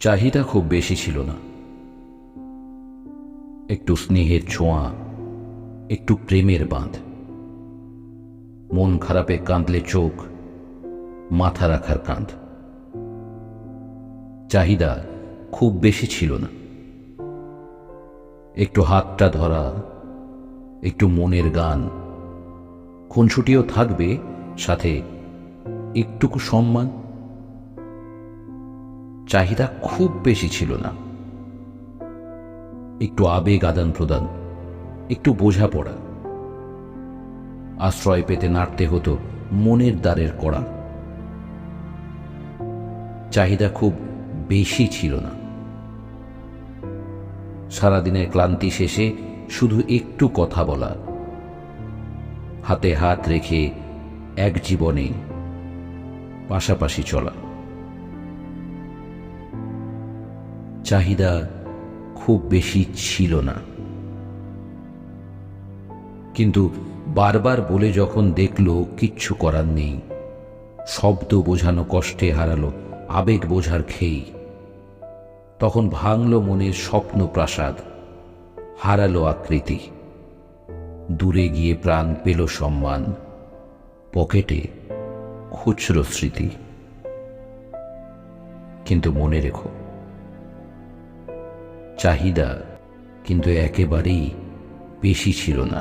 চাহিদা খুব বেশি ছিল না। একটু স্নেহের ছোঁয়া, একটু প্রেমের বাঁধ। মন খারাপে কাঁদলে চোখ, মাথা রাখার কাঁধ। চাহিদা খুব বেশি ছিল না। একটু হাতটা ধরা, একটু মনের গান। খুনছুটিও থাকবে, সাথে একটুকু সম্মান। চাহিদা খুব বেশি ছিল না। একটু আবেগ আদান প্রদান, একটু বোঝাপড়া। আশ্রয় পেতে নাড়তে হতো মনের দ্বারের কড়া। চাহিদা খুব বেশি ছিল না। সারাদিনের ক্লান্তি শেষে শুধু একটু কথা বলা। হাতে হাত রেখে এক জীবনে পাশাপাশি চলা। চাহিদা খুব বেশি ছিল না। কিন্তু বারবার বলে যখন দেখল, কিচ্ছু করার নেই। শব্দ বোঝানো কষ্টে হারালো, আবেগ বোঝার খেই। তখন ভাঙল মনের স্বপ্ন প্রাসাদ হারালো আকৃতি। দূরে গিয়ে প্রাণ পেল সম্মান, পকেটে খুচরো স্মৃতি। কিন্তু মনে রেখো চাহিদা কিন্তু একেবারেই বেশি ছিল না।